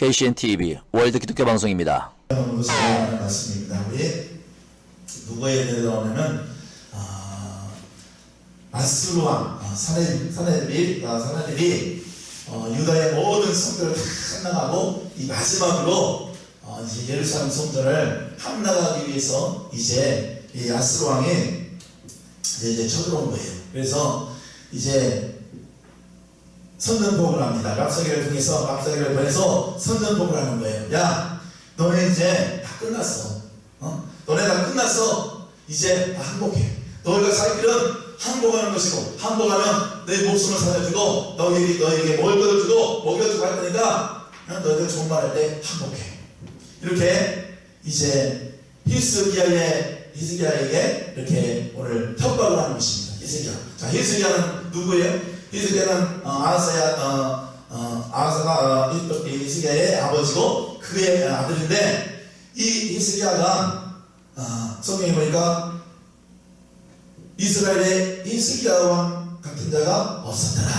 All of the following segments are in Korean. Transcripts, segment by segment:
KCN TV 월드 기독교 방송입니다. 말씀입니다. 우리 누구에 대해 나오냐면 아, 아스루 왕 아, 사내 사내들이 아, 사내들이 어, 유다의 모든 성들을 다 함락하고 이 마지막으로 어, 이제 예루살렘 성전을 함락하기 위해서 이제 이 아스루 왕이 이제 쳐들어온 거예요. 그래서 이제 선전복을 합니다. 랍사기를 통해서 랍사기를 보내서 선전복을 하는 거예요. 야, 너네 이제 다 끝났어. 어? 너네 다 끝났어. 이제 다 항복해. 너희가 살 길은 항복하는 것이고 항복하면 내 목숨을 살려주고 너희에게 너희에게 먹을 주고 먹여주고 할 거니까 어? 너희들 좋은 말 할 때 항복해. 이렇게 이제 히스기야의 히스기야에게 이렇게 오늘 협박을 하는 것입니다. 히스기야. 자, 히스기야는 누구예요? 히스기야는 어, 아사야 어, 어, 아사가 어, 히스기야의 아버지고 그의 아들인데 이 히스기야가 어, 성경에 보니까 이스라엘의 히스기야 왕 같은 자가 없었더라.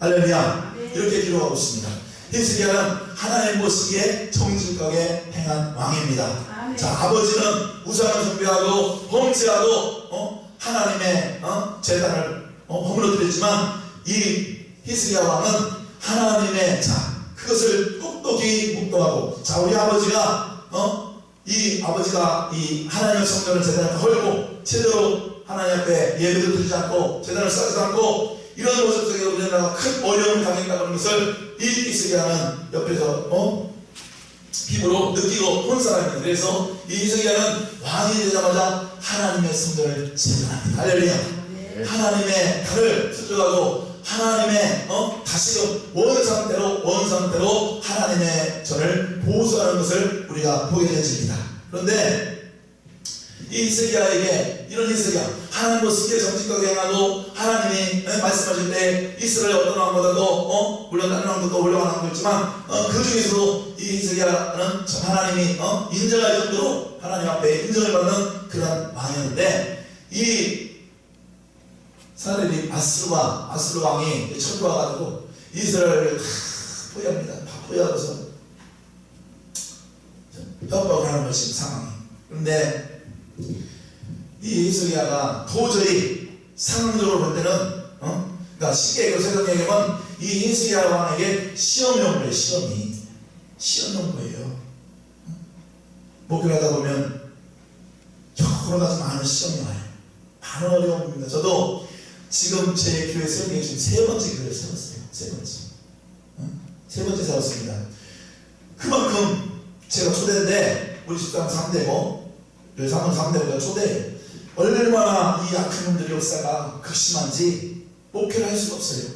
할렐루야. 이렇게 기록하고 있습니다. 히스기야는 하나님 보시기에 정직하게 행한 왕입니다. 아멘. 자, 아버지는 우상을 숭배하고 범죄하고 어? 하나님의 어? 재단을 어? 허물어뜨렸지만 이 히스기야 왕은 하나님의 자 그것을 똑똑히 묵도하고 자 우리 아버지가 어? 이 아버지가 이 하나님의 성전을 재단을 헐고 제대로 하나님 앞에 예배도 드리지 않고 재단을 쌓지 않고 이런 모습 속에 우리나라가 큰 어려움을 당했다는 것을 이 히스기야는 옆에서 어? 피부로 느끼고 본 사람입니다. 그래서 이 이스기야는 왕이 되자마자 하나님의 성전을 재건합니다. 할렐루야. 하나님의 달을 수주하고 하나님의 어? 다시금 원 상태로 원 상태로 하나님의 전을 보수하는 것을 우리가 보게 되집니다. 그런데 이 히스기야에게 이런 히스기야 하나님 모습에 정직하게 행하고 하나님이 어, 말씀하실 때 이스라엘 어떤 왕보다도 어? 물론 다른 왕도 올라가는 거 있지만 어, 그 중에서도 이 히스기야는 참 하나님이 어? 인정할 정도로 하나님 앞에 인정을 받는 그런 왕이었는데 이 사례리 아스루와 아스루 왕이 쳐들어와가지고 이스라엘을 다 포위합니다. 다 포위하고서 협박을 하는 것이 상황이. 그런데 이 히스기야가 도저히 상황적으로 볼 때는 어? 그러니까 쉽게 얘기해서 얘기하면 이 히스기야 왕에게 시험이 온 거예요. 시험이 시험이 온 거예요. 어? 목표를 하다 보면 여러 가지 많은 시험이 와요. 많은 어려움입니다. 저도 지금 제 교회 게 지금 세 번째 교회 세웠어요. 세 번째. 어? 세 번째 세웠습니다. 그만큼 제가 초대인데 우리 집사람 3대고 그 사람 3대보다 초대 얼마나 이 악한 놈들의 역사가 극심한지 목회를 할 수가 없어요.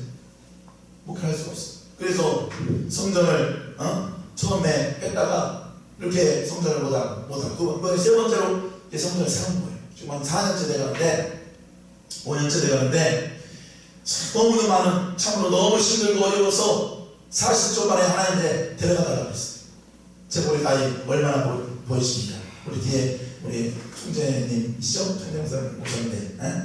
목회를 할 수가 없어요. 그래서 성전을 어? 처음에 뺐다가 이렇게 성전을 못하고 못하고 이번에 세 번째로 성전을 세운 거예요. 지금 한 4년째 돼가는데 5년째 돼가는데 너무나 많은 참으로 너무 힘들고 어려워서 40조 만에 하나님께 데려가달라고 했어요. 제 머리 나이 얼마나 보, 보이십니까? 우리 뒤에 우리 총재님이시죠? 총재목사님 오셨는데 에?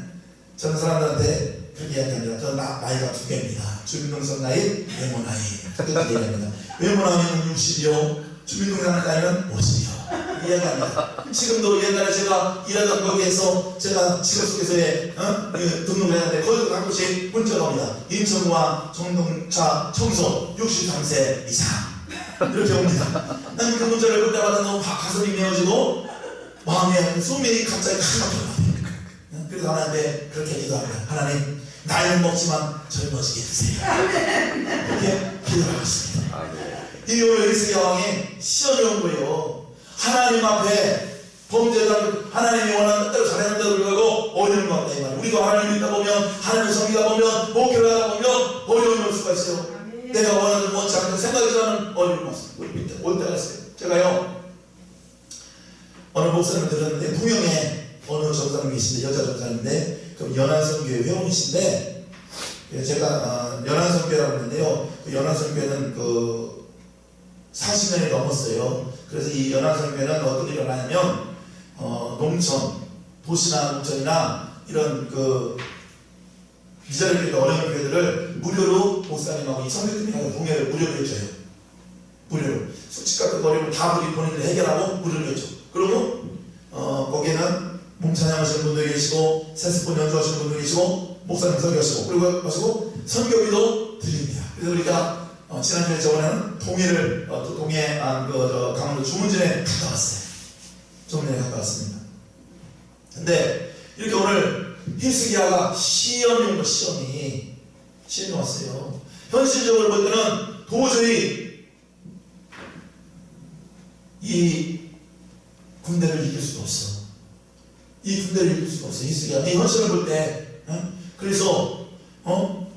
저는 사람들한테 그렇게 이야기합니다. 저 나, 나이가 두 개입니다. 주민등록 나이, 외모 나이 그렇게 얘기합니다. 외모 나이는 60이요. 주민등록 나이는 50이요. 이야기합니다. 지금도 옛날에 제가 일하던 거기에서 제가 직업 속에서의 어? 그 등록을 했는데 거기도 가끔씩 문자가 옵니다. 인천과 정동차 청소 63세 이상 이렇게 옵니다. 나는 그 문자를 볼 때마다 너무 가- 가슴이 메어지고 마음에 숨이 갑자기 가막혀요. 그래서 하나님께 그렇게 기도합니다. 하나님 나이는 먹지만 젊어지게 해주세요. 이렇게 기도하고 있습니다. 이 오늘 이스기야 왕이 시험이 온 거예요. 하나님 앞에 범죄자를 하나님이 원하는 뜻대로 잘하는데도 불구하고 어려움이 왔다 이 말이에요. 우리도 하나님 믿다 보면 하나님을 섬기다 보면 목표를 하다 보면 어려움이 올 수가 있어요. 아멘. 내가 원하는 원치 않는 어려움이 왔어요. 우리 밑에 올 때가 있어요. 제가요 어느 목사님을 들었는데 무명의 어느 전사님 계신데 여자 전사인데 그 연안성교회 회원이신데 예, 제가 어, 연안성교회라고 하는데요. 그 연안성교회는 그 40년이 넘었어요. 그래서 이 연안성교회는 어떤 일을 하냐면 어, 농촌, 도시나 농촌이나 이런 그 미자리 교회 어려운 교회들을 무료로 목사님하고 이 성교팀이 가서 동해를 무료로 해줘요. 무료로 수칙 같은 거 어려우면 다 우리 본인들이 해결하고 무료로 했죠. 그리고 어, 거기에는 몸찬양하시는 분도 계시고 세스폰 연주하시는 분도 계시고 목사님 설교하시고 그리고 하시고 선교비도 드립니다. 그래서 우리가 어, 지난주에 저번에는 동해를 어, 또 동해 아, 그, 저, 강원도 주문진에 갔다 왔어요. 주문진에 갔다 왔습니다. 근데 이렇게 오늘 히스기야가 거, 시험이. 시험이 왔어요. 현실적으로 볼 때는 도저히 이 군대를 이길 수가 없어. 이 군대를 이길 수가 없어. 히스기야. 이 현실을 볼 때. 어? 그래서, 어?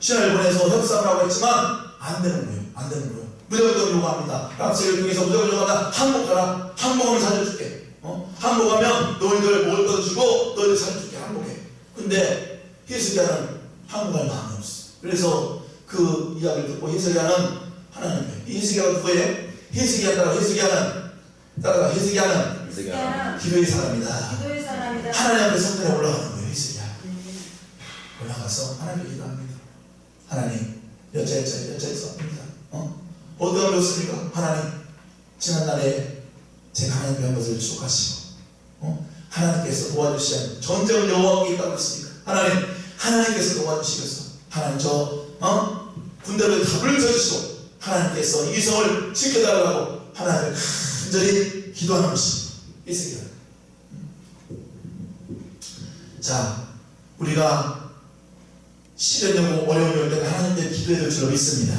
신화를 보내서 협상을 하고 했지만, 안 되는 거예요. 안 되는 거예요. 무조건 요구합니다. 랍스를 통해서 무조건 요구한다. 항복하라. 항복하면 살려줄게. 어? 항복하면 너희들 먹을 것도 주고 너희들 살려줄게. 항복해. 근데 히스기야는 항복할 마음이 없어. 그래서 그 이야기를 듣고 히스기야는 하나님 이 히스기야가 누구예요? 히스기야 따라 히스기야는 따라가 히스기야는. 기도의 사람이다. 기도의 사람이다. 하나님 앞에 성전에 올라가는 거예요. 히스기야. 올라가서 하나님께 기도합니다. 하나님, 여자여자 여자여자 합니다. 어? 어디가 좋습니까? 하나님, 지난날에 제가 하나님께 한 것을 추억하시고, 어? 하나님께서 도와주시는 전쟁을 여호와께 있다고 했으니까, 하나님, 하나님께서 도와주시겠어. 하나님, 저, 어? 군대를 답을 쳐주시고, 하나님께서 이 성을 지켜달라고 하나님을 간절히 기도하는 것이 있습니다. 자, 우리가 시련이고 어려움이 올 때는 하나님께 기도해야 될 줄로 믿습니다.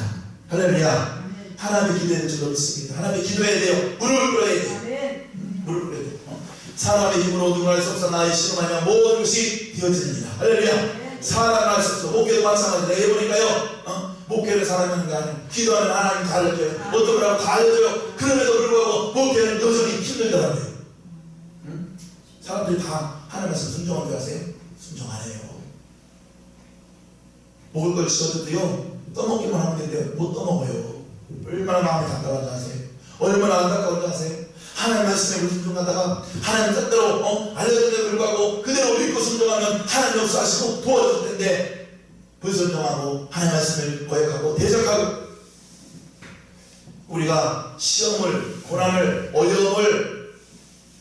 할렐루야. 하나님께 기도해야 될 줄로 믿습니다. 하나님께 기도해야 돼요. 무릎을 꿇어야 돼요. 무릎 꿇어야 돼요. 어? 사람의 힘으로 누구나 할수 없어 나의 신음하며 모든 것이 되어집니다. 할렐루야. 사람은 할수 없어. 목회도 마찬가지다. 내가 해보니까요. 어? 목회를 사람이 하는 게 아니에요. 기도하면 하나님 다 알려줘요. 어떤 거라고 다 알려줘요. 그럼에도 불구하고 목회는 여전히 힘들더라고요. 응? 사람들이 다 하나님 말씀 순종하게 하세요? 순종 안 해요. 먹을 걸 주셔도요? 떠먹기만 하면 된대요. 못 떠먹어요. 얼마나 마음이 답답한지 아세요? 얼마나 안타까운지 아세요? 하나님 말씀에 순종하다가 하나님 뜻대로 어? 알려준데도 불구하고 그대로 믿고 순종하면 하나님 역사하시고 도와줄 텐데 불순종하고 하나님 말씀을 거역하고 대적하고 우리가 시험을 고난을 어려움을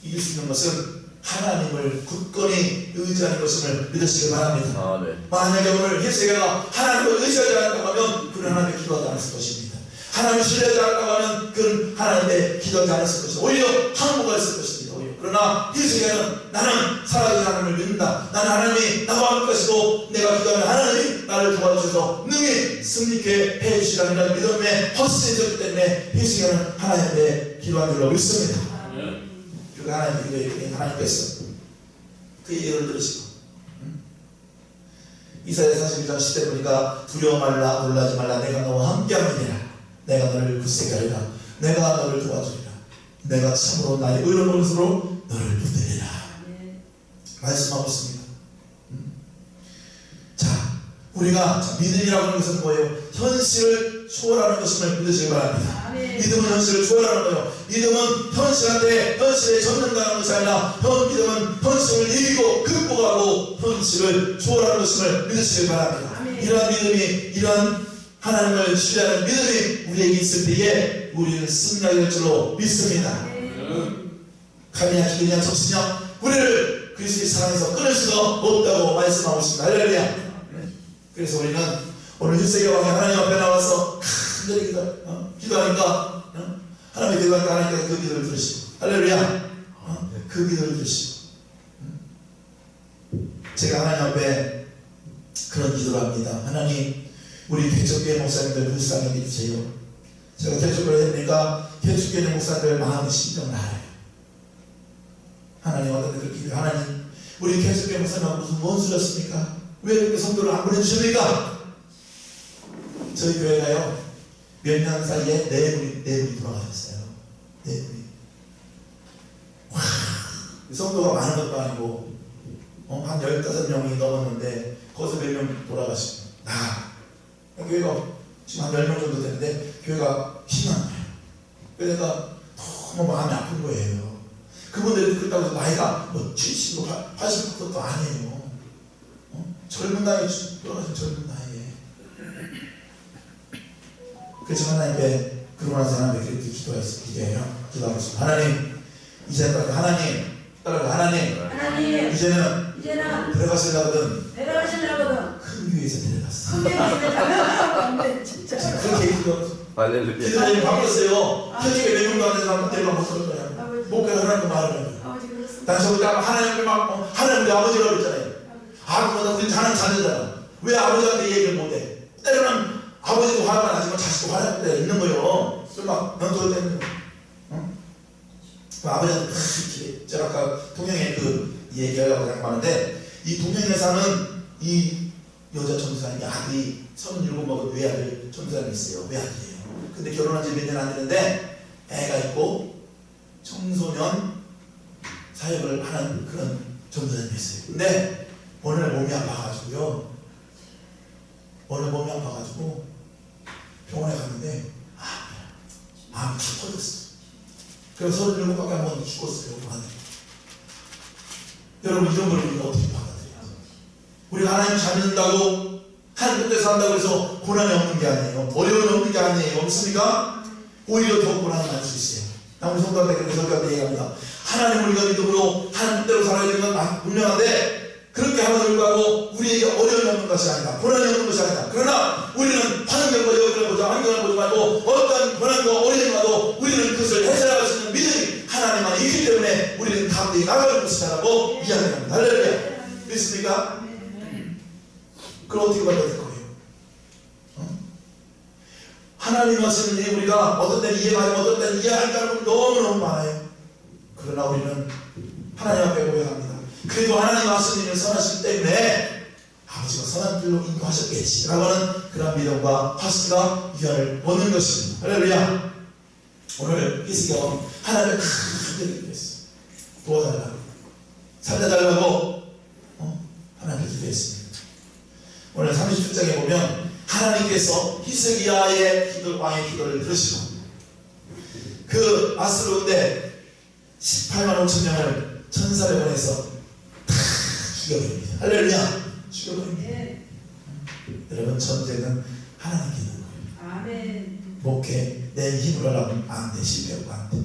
이길 수 있는 것은 하나님을 굳건히 의지하는 것임을 믿으시기 바랍니다. 아멘. 만약에 오늘 히스기야가 하나님을 의지하지 않았다고 하면 그는 하나님의 기도하지 않았을 것입니다. 하나님을 신뢰하지 않았다고 하면 그는 하나님의 기도하지 않았을 것입니다. 오히려 항복했을 것입니다. 오히려. 그러나 히스기야는 나는 살아계신 하나님을 믿는다. 나는 하나님이 나와 함께 하시고 내가 기도하면 하나님이 나를 도와주셔서 능히 승리케 해주시라는 믿음에 허스해졌기 때문에 히스기야는 하나님의 기도한 줄로 믿습니다. 그리고 하나님 기도에 하나님께서 그 얘기를 들으시고 이사야 41장 10대 보니까 두려워 말라 놀라지 말라. 내가 너와 함께함이니라. 내가 너를 굳세게 하리라. 내가 너를 도와주리라. 내가 참으로 나의 의로운 것으로 너를 붙들리라. 아멘. 말씀하고 있습니다. 음. 자 우리가 자, 믿음이라고 하는 것은 뭐예요? 현실을 초월하는 것임을 믿으시기 바랍니다. 믿음은 현실을 초월하는 거예요. 믿음은 현실한테 현실에 젖는다는 것이 아니라 현 믿음은 현실을 이기고 극복하고 현실을 초월하는 것임을 믿으시기 바랍니다. 이러한 믿음이 이러한 하나님을 신뢰하는 믿음이 우리에게 있을 때에 우리는 승리하게 될 줄로 믿습니다. 가느냐 기느냐 접시냐 우리를 그리스도의 사랑에서 끊을 수가 없다고 말씀하고 있습니다. 할렐루야. 그래서 우리는 오늘 힐세계 왕이 하나님 앞에 나와서 간절히 기도, 어? 기도하니까 어? 하나님의 기도하니까 하나님께서 그 기도를 들으시고 할렐루야 어? 그 기도를 들으시고 음. 제가 하나님 앞에 그런 기도를 합니다. 하나님 우리 개척교회 목사님들 불쌍히 해주세요. 제가 개척교회 했으니까 개척교회 목사님들 마음의 심정을 알아요. 하나님 데들 기도 하나님 우리 개척교회 목사님하고 무슨 원수였습니까? 왜 이렇게 성도를 안 보내주십니까? 저희 교회가요 몇 년 사이에 네 분이 네 분이 돌아가셨어요. 네 분이. 와, 이 성도가 많은 것도 아니고 어, 한 열다섯 명이 넘었는데 거기서 몇 명 돌아가시고 나 교회가 지금 한열명 정도 되는데 교회가 안 나요. 그래서 너무 마음이 아픈 거예요. 그분들이 그렇다고 나이가 뭐 70, 80 그것도 아니에요. 어? 젊은 나이에 돌아가신 젊은 나이에 그래서 하나님께 그러고 나서 하나님께 그렇게 기도했어. 기도해요. 기도하고 있어. 하나님, 이제 따라 하나님, 따라 하나님, 하나님 이제는 이제는 들어가시려거든 데려가시려거든 큰 교회에서 데려갔어. 성경에 있는 진짜 그렇게 기도, 할렐루야. 바꿨어요. 현직에 몇 명도 안 되는 사람 데려가 못쏠 거야. 목회를 하라고 말을 해요. 아버지 그렇습니다 당시 딱 하나님을 막, 어, 하나님 우리 아버지라고 그랬잖아요. 아버지보다 우리 자는 자녀잖아. 왜 아버지한테 얘기를 못해? 때로는 아버지도 화가 나지만 자식도 화날 때가 있는 거예요. 막, 넌 도대체, 어? 그 아버지는 이렇게, 제가 아까 동영에 그 얘기하려고 생각하는데, 이 동영에 사는 이 여자 전도사님이 아들이 37 먹은 외아들 전도사님이 있어요. 외아들이에요. 근데 결혼한 지 몇 년안 됐는데, 애가 있고, 청소년 사역을 하는 그런 전도사님이 있어요. 근데 오늘 몸이 아파가지고요. 오늘 몸이 아파가지고 병원에 갔는데 아, 암이 다 터졌어. 그래서 37밖에 안 먹었는데 죽었어요. 그한테 여러분 이런 걸 우리가 어떻게 받아들여요? 우리가 하나님 잘 믿는다고 하나님 뜻대로 산다고 해서 고난이 없는 게 아니에요. 어려움이 없는 게 아니에요. 없습니까? 오히려 더 고난이 많을 수 있어요. 나 우리 성도한테 그렇게 성도한테 얘기합니다. 하나님 우리가 믿음으로 하나님 뜻대로 살아야 되는 건 마- 분명한데 그렇게 하면 불구하고 우리에게 어려움이 없는 것이 아니다. 고난이 없는 것이 아니다. 그러나 우리는 36장에 보면 하나님께서 히스기야의 기도, 왕의 기도를 들으시고 그 아스로인데 18만 5천 명을 천사를 보내서 다 죽여버립니다. 할렐루야! 죽여버립니다. 네. 여러분 전쟁은 하나님께 있는 거예요. 아멘. 목회 내 힘으로 하면 안돼 실패하고 안돼.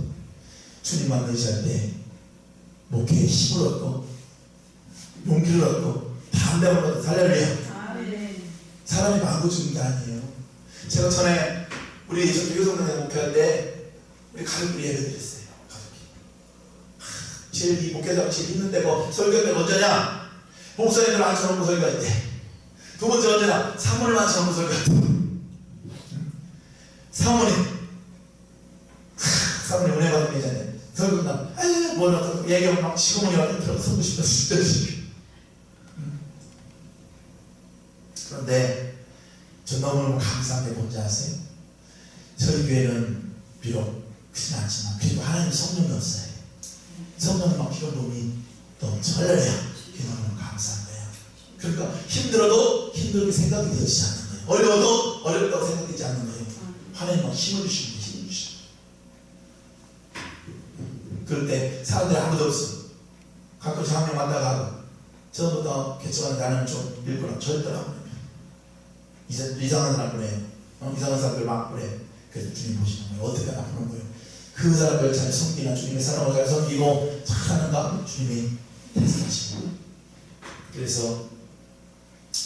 주님만 의지할 때 목회에 힘을 얻고 용기를 얻고 담대함을 얻고 할렐루야! 사람이 죽는 게 아니에요. 제가 전에 우리 유성동에 목회할 때 우리 가족들이 예배 드렸어요. 가족이. 하, 제일 이 목회자가 제일 힘든 때고 설교 때가 언제냐? 목사님들 앉혀놓고 설교할 때. 두 번째 언제냐? 사모님 앉혀놓고 설교할 때. 응? 사모님. 하, 사모님 은혜 받은 계잖아요. 설교 끝나면 아유 뭐라 얘기하면 막 시고문이라도 들어서 서고 싶다 싶다 그런데 저 너무너무 감사한 게 뭔지 아세요? 저희 교회는 비록 크진 않지만 그래도 하나님 성령이 없어요. 성령은 막 이런 놈이 넘쳐 할렐루야. 그게 너무 감사한 거예요. 그러니까 힘들어도 힘들게 생각이 되지 않는 거예요. 어려워도 어렵다고 생각되지 않는 거예요. 하나님 막 힘을 주시는 거예요. 힘을 주시는. 그럴 때 사람들이 아무도 없어. 가끔씩 한명 왔다 가고 처음부터 개척하는 나는 좀 일부러 보내요. 이사, 이상한 사람 보내요. 어? 이상한 사람들 막 보내. 그래서 주님 보시는 거예요. 어떻게 나쁘는 거예요. 그 사람들 잘 섬기나 주님의 사랑을 잘 섬기고 잘하는가 주님이 테스트하시고 그래서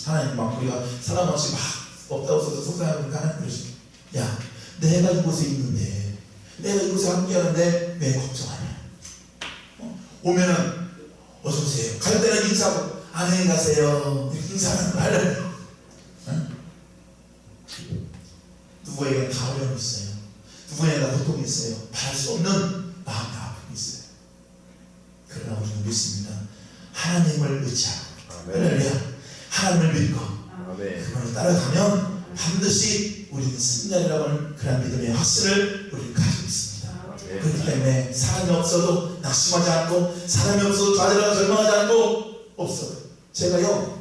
하나님 막 우리가 사람 없이 막 없다 없어서 속상하고 하나님 그러시고 야 내가 이곳에 있는데 내가 이곳에 함께하는데 왜 걱정하냐 어? 오면은 어서 오세요 갈 때는 인사하고 안녕히 가세요 이렇게 인사하는 응? 누구에게 다 어려움이 있어요 누구에게 다 고통이 있어요 바랄 수 없는 마음의 아픔이 있어요 그러나 우리는 믿습니다 하나님을 의지하고 아멘. 할렐루야 하나님을 믿고 아멘. 그분을 따라가면 반드시 우리는 승리하리라고 하는 그런 믿음의 확신을 우리는 가지고 있습니다. 네. 그렇기 때문에 사람이 없어도 낙심하지 않고 사람이 없어도 좌절하고 절망하지 않고 없어요. 제가요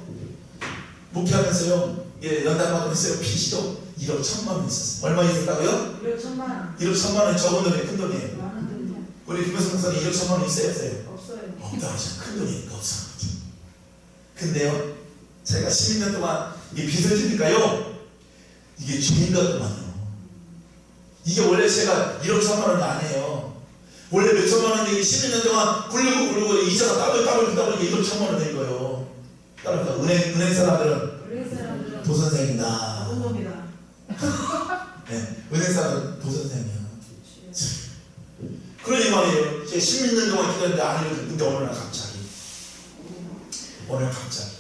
목회하면서요 예, 연단받고 했어요. PC도 1억 천만 원 있었어요. 얼마 있었다고요? 이거 천만 1억 천만 원이 적은 돈이에요. 큰 돈이에요. 많은 돈이야 우리 김현성 목사님 1억 천만 원 있어요? 없어요? 없어요 없다 하죠. 큰 돈이니까 없어. 근데요, 제가 12년 동안 이 빚을 지니까요, 이게 죄인 같더만요. 이게 원래 제가 1억 3만 원이 아니에요. 원래 몇 천만 원이 12년 동안 굴르고 굴르고 이자가 따블 따블 따블 1억 천만 원 된 거예요. 따라서 은행, 은행 사람들은 도선생이다. 운동이다. 네, 은행 사람들은 도선생이야. 그러니 말이에요. 이제 16년 동안 기다렸는데 안 근데 어느 날 갑자기 어느 날 갑자기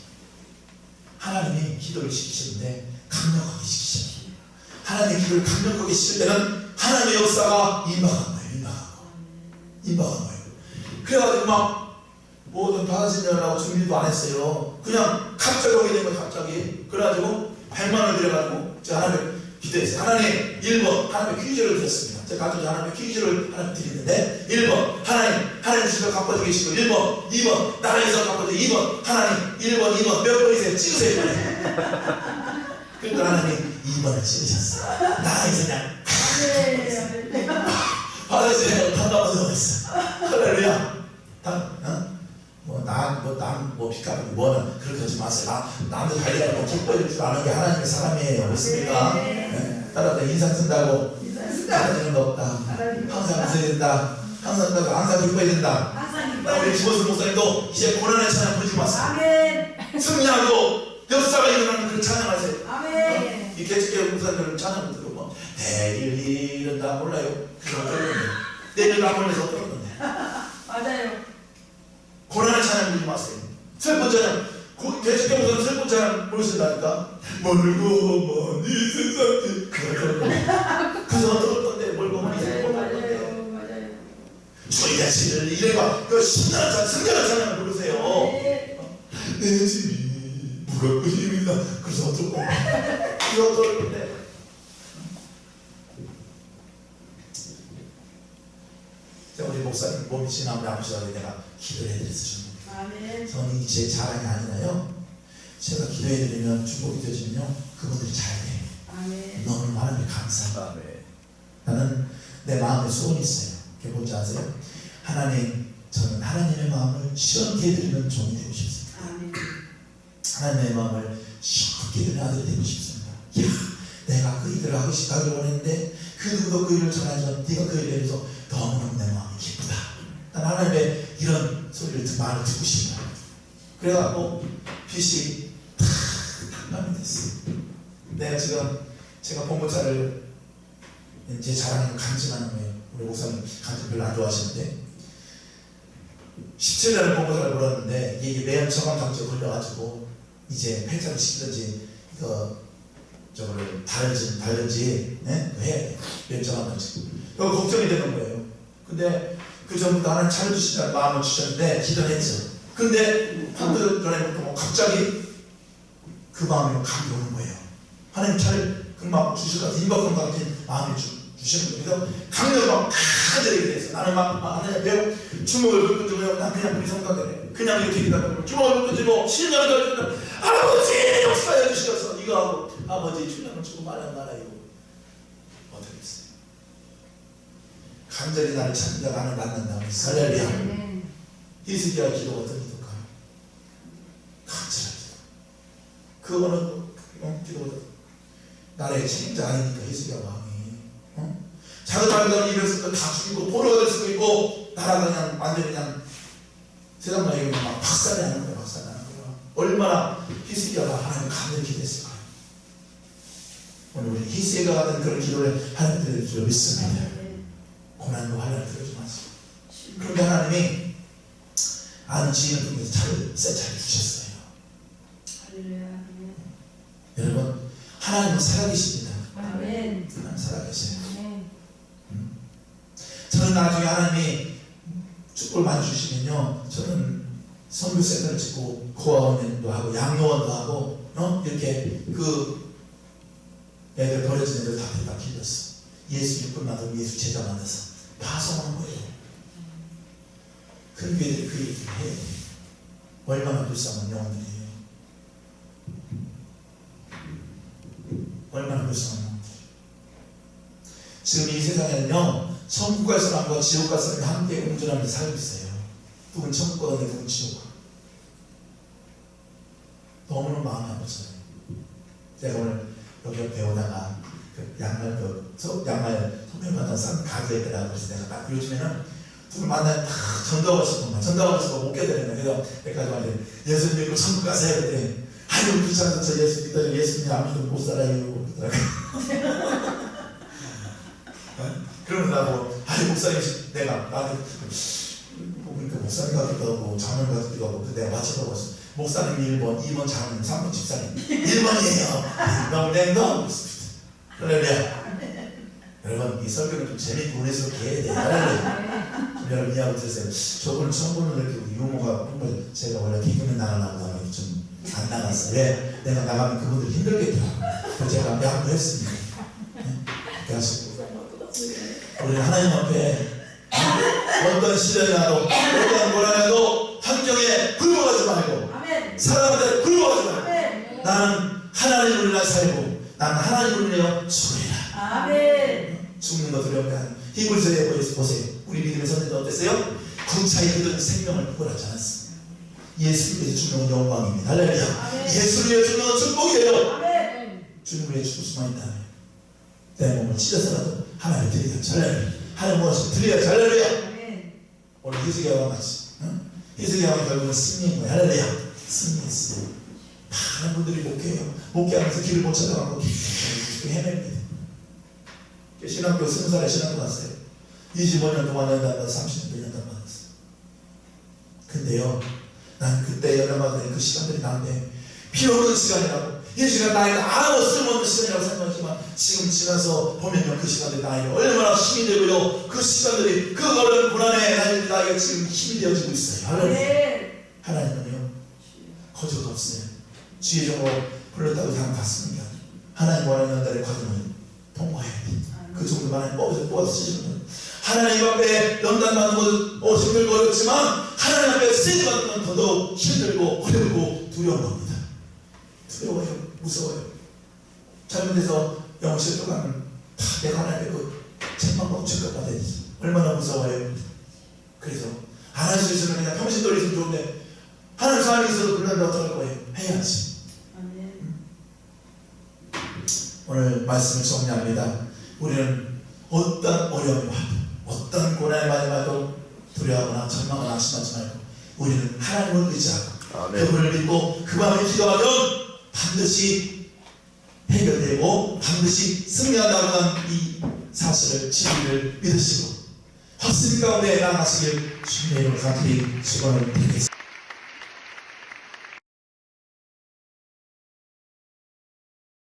하나님이 기도를 시키시는데 강력하게 시키시는 거예요. 하나님의 기도를 강력하게 시킬 때는 하나님의 역사가 임박한 거예요. 임박한 거. 임박한 거예요. 그래가지고 막 뭐든 받아주려고 준비도 안 했어요. 그냥 갑자기 오게 된 거예요. 갑자기. 그래가지고 100만 원 들여가지고 제가 하나님 기도했어요. 하나님 1번 하나님의 퀴즈를 드렸습니다. 제가 가지고 하나님의 퀴즈를 하나님 드리는데 1번 하나님 하나님 주셔서 갚아주고 계시고 1번 2번 나라에서 갚아주고 2번 하나님 1번 2번 몇 번이세요? 찍으세요. 그러니까 하나님 2번을 찍으셨어요. 나라에서 그냥. 아멘. 받아주세요. 반가워서 했어. 할렐루야. 다, 어? 뭐, 뭐는 그렇게 하지 마세요. 나, 남들 뭐 기뻐해줄 줄 아는 게 하나님의 사람이에요. 그렇습니까? 네. 따라서 인상 쓴다고 받아주는 거 없다. 항상 웃어야 된다. 항상, 따라 항상 기뻐해야 된다. 나 우리 김원수 목사님도 이제 고난의 찬양 부르지 마세요. 아멘. 승리하고 역사가 일어나는 그 찬양하세요. 아멘. 이 개척교회 목사님들은 찬양을 들으면 내일 일은 다 몰라요. 그거 어떨건데. 내일 다 몰라서 어떨건데. 맞아요. 고난의 찬양 부르지 마세요. 슬픈 찬양. 그 목사님 슬픈 찬양 부르신다니까. 멀고 먼이 세상에. 그래서 어떨 건데. 멀고 먼이 세상에. 주의 자신을 이래가 그 신나는 찬 승리하는 찬양을 부르세요. 네. 내 집이 무겁고 힘이다. 그래서. 이거 어떨 건데. 자, 우리 목사님 몸이 지나면 아프시다고 내가 해드렸어요. 아멘. 저는 이게 제 자랑이 아니라요. 제가 기도해드리면 축복이 되어지면요. 그분들이 잘 돼요. 아멘. 너무 하나님 감사합니다. 아멘. 나는 내 마음에 소원이 있어요. 그게 뭔지 아세요? 하나님, 저는 하나님의 마음을 시원케 해드리는 종이 되고 싶습니다. 아멘. 하나님의 마음을 시원케 해드리는 아들이 되고 싶습니다. 야, 내가 그 일을 하고 싶다고 원했는데 그 누구도 그 일을 전하지만 네가 그 일을 해서 너무너무 내. 난 하나님의 이런 소리를 듣, 말을 듣고 싶다. 그래갖고 빛이 탁 단감이 됐어요. 내가 지금 제가 본부차를 제 자랑을 간증하는 거예요. 우리 목사님 간증 별로 안 좋아하시는데 17년을 본부차를 몰았는데 이게 매연 처방 감정에 걸려가지고 이제 폐차를 시키든지 이거 저거를 달든지 달든지 네? 해야 돼. 매연 처방 감정. 그거 걱정이 되는 거예요. 근데 그 전부터 하나님 주시다는 마음을 주셨는데 기도했죠. 근데 한두 전에부터 뭐 갑자기 그 마음이 감이 오는 거예요. 하나님 차를 금방 주실 것 같은 임박한 것 같은 마음이 주, 주시는. 그래서 강력히 막 가져리게 됐어. 나는 막, 막 하나님 배우 주먹을 쥐고 난 그냥 우리 성가대래. 그냥 이렇게 기다리고 주먹을 불끈 쥐고 신령을 져주고 아버지 역사해 주시어서 이거 하고 아버지 주량을 주고 말아요. 어떻게 했어요? 간절히 나를 찾는다 나를 만난다고 했어. 할렐루야. 아멘. 히스기야 기도가 어떤 기도일까요? 간절한 기도. 그 어느 어, 기도보다 나라의 책임자 아니니까 히스기야 왕이 어? 작은 아이들 입에서 다 죽이고 포로가 될 수도 있고 나라가 그냥 완전히 그냥 세상 말에 막 박살이 나는 거야 박살이 나는 거야 얼마나 히스기야가 하나님 간절히 기도했을까요? 오늘 우리 히스기야 같은 그런 기도를 하나님 들을 줄 믿습니다. 고난도 하나님 들어주지 마세요 그런데 하나님이 아는 지인을 통해서 차를 새 차를 주셨어요. 여러분 하나님은 살아계십니다. 아멘. 하나님 살아계세요. 아멘. 저는 나중에 하나님이 축복을 많이 주시면요, 저는 선교 센터를 짓고 고아원도 하고 양로원도 하고 어? 이렇게 그 애들 버려진 애들 다 데려다 길렀어. 예수 육군 만들고 예수 제자 만들어서 파송하는 거예요. 큰 교회들이 그 얘기를 돼요. 얼마나 불쌍한 영혼들이에요. 얼마나 불쌍한 영혼들. 지금 이 세상에는요, 천국 갈 사람과 지옥 갈 사람이 함께 공존하면서 살고 있어요. 누군 천국 가는데 누군 지옥 가. 너무너무 마음이 아팠어요. 제가 오늘 여기 배우다가 그 양말 그 소, 양말 소매마다 싼 가게에 있더라고 그래서 내가 딱 요즘에는 누굴 만나면 다 전도하고 싶은 전도하고 싶어 못 깨달으면 그래서 내가 말해 예수 믿고 천국 가세요. 그랬더니 아유 귀찮아서 저 예수 믿어요 예수님 안 믿으면 못 살아요. 그러더라고. 어? 그러면 나뭐 아유 목사님 내가 나도 그러니까 목사님 같기도 하고 장로님 같기도 하고 내가 맞춰보고 목사님 1번 2번 장로님 3번 집사님. 1번이에요. 너무 냉동 할렐루야 여러분 이 설교는 좀 재밌고 은혜스럽게 해야 돼요 할렐루야 여러분 이해하고 들으세요 저분 처음 보는 이렇게 유머가 정말 제가 원래 개그맨 나가려고 하면 좀안 나갔어요 왜? 내가 나가면 그분들 힘들겠더라고 그래서 제가 양보했습니다 네? 그래서 우리 하나님 앞에 어떤 시련이라도 어떤 고난에도 환경에 굴복하지 말고. 사람한테 굴복하지 말고. 나는 하나님을 위해 살고 나는 하나님을 위해 죽으리라. 아멘. 죽는 거 아니라 히브리서에 보세요. 우리 믿음의 선생님 어땠어요? 구차히 그들은 생명을 구원하지 않았습니다. 예수를 위해 죽는 건 영광입니다. 할렐루야. 예수를 위해 죽는 건 축복이에요. 아멘. 주님을 위해 죽을 수만 있다면 내 몸을 찢어서라도 하나님을 드리자 할렐루야. 하나님 무엇을 드려야 할렐루야. 오늘 히스기야와 같이 응? 히스기야와 결국은 승리인 거야 할렐루야. 승리했어요 많은 분들이 목회해요 목회하면서 길을 못 찾아가고 계속 헤맵니다 신학교 스무 살에 신학교 갔어요. 25년 동안 연단 받아 30년 연단 받았어요 근데요 난 그때 받은 그 시간들이 나한테 필요 없는 시간이라고. 이 시간 나에게 아무 쓸모없는 시간이라고 생각하지만 지금 지나서 보면요 그 시간들이 나에게 얼마나 힘이 되고요. 그 시간들이 그 어려운 고난에 나에게 지금 힘이 되어지고 있어요. 할렐루야. 아멘. 하나님은요 거짓 없어요 주의 종으로 불렀다고 그냥 갔습니다. 하나님 원하는 날의 과정을 통과해야 돼그 정도만 하나님 뽑아서 뽑아서 쓰시는 거예요 하나님 앞에 연단 받는 것은 어, 힘들고 어렵지만 하나님 앞에 쓰임 받는 건 더더욱 힘들고 어렵고 두려운 겁니다. 두려워요. 무서워요. 잘못해서 영실 들어가면 다 내가 하나님의 그 받고 책각 받아야 되지. 얼마나 무서워요. 그래서 안할수 있으면 그냥 평신 돌리면 좋은데 하나님 사람이 있어도 불난다 어떡할 거예요 해야지. 오늘 말씀을 정리합니다. 우리는 어떤 어려움이 와도 어떤 고난이 많이 와도 두려워하거나 절망하거나 낙심하지 말고 우리는 하나님을 의지하고 아멘. 그분을 믿고 그 마음에 기도하면 반드시 해결되고 반드시 승리한다고 하는 이 사실을 진리를 믿으시고 확신 가운데 나아가시길 주님의 이름으로 간절히 축원을 드리겠습니다.